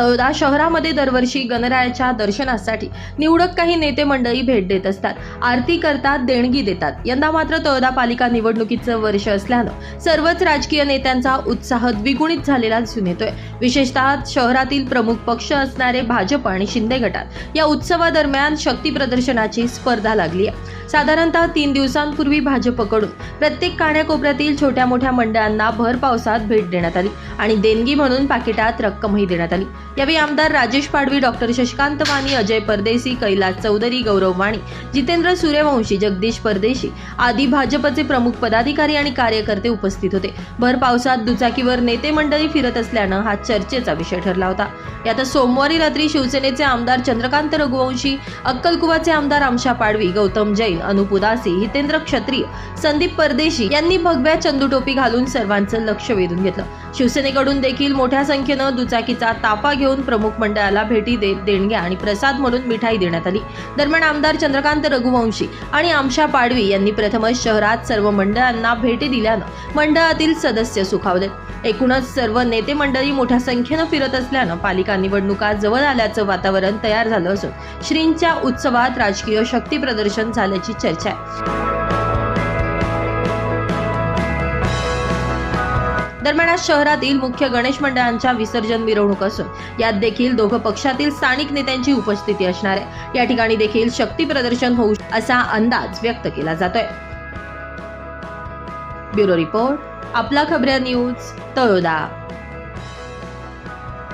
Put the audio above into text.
तळोदा शहरामध्ये दरवर्षी गणरायाच्या दर्शनासाठी निवडक काही नेते मंडळी भेट देत असतात. आरती करतात देणगी देतात. यंदा मात्र तळोदा पालिका निवडणुकीचं वर्ष असल्यानं सर्वच राजकीय नेत्यांचा उत्साह द्विगुणित झालेला दिसून येतोय. विशेषतः शहरातील प्रमुख पक्ष असणारे भाजप आणि शिंदे गटात या उत्सवादरम्यान शक्ती प्रदर्शनाची स्पर्धा लागली आहे. साधारणतः तीन दिवसांपूर्वी भाजपकडून प्रत्येक काण्याकोपऱ्यातील छोट्या मोठ्या मंडळांना भर पावसात भेट देण्यात आली आणि देणगी म्हणून पाकिटात रक्कमही देण्यात आली. यावेळी आमदार राजेश पाडवी डॉक्टर शशिकांत वाणी अजय परदेशी कैलास चौधरी गौरव वाणी जितेंद्र सूर्यवंशी जगदीश परदेशी आदी भाजपचे प्रमुख पदाधिकारी आणि कार्यकर्ते उपस्थित होते. भर पावसात दुचाकीवर नेते मंडळी फिरत असल्यानं हा चर्चेचा विषय ठरला होता. यात सोमवारी रात्री शिवसेनेचे आमदार चंद्रकांत रघुवंशी अक्कलकुवाचे आमदार आमशा पाडवी गौतम जैन अनुप उदासी हितेंद्र क्षत्रिय संदीप परदेशी यांनी भगव्या चंदूटोपी घालून सर्वांचं लक्ष वेधून घेतलं. शिवसेनेकडून देखील मोठ्या संख्येनं दुचाकीचा ताफा घेऊन प्रमुख मंडळाला भेटी देत देणग्या आणि प्रसाद म्हणून मिठाई देण्यात आली. दरम्यान आमदार चंद्रकांत रघुवंशी आणि आमशा पाडवी यांनी प्रथमच शहरात सर्व मंडळांना भेटी दिल्यानं मंडळातील सदस्य सुखावले. एकूणच सर्व नेते मंडळी मोठ्या संख्येनं फिरत असल्यानं पालिका निवडणुका जवळ आल्याचं वातावरण तयार झालं असून श्रींच्या उत्सवात राजकीय शक्ती प्रदर्शन झाल्याची चर्चा आहे. दरम्यान आज शहरातील मुख्य गणेश मंडळांच्या विसर्जन मिरवणूक असून यात देखील दोघं पक्षातील स्थानिक नेत्यांची उपस्थिती असणार आहे. या ठिकाणी देखील शक्ती प्रदर्शन होऊ असा अंदाज व्यक्त केला जातोय. ब्युरो रिपोर्ट आपला खबऱ्या न्यूज तळोदा.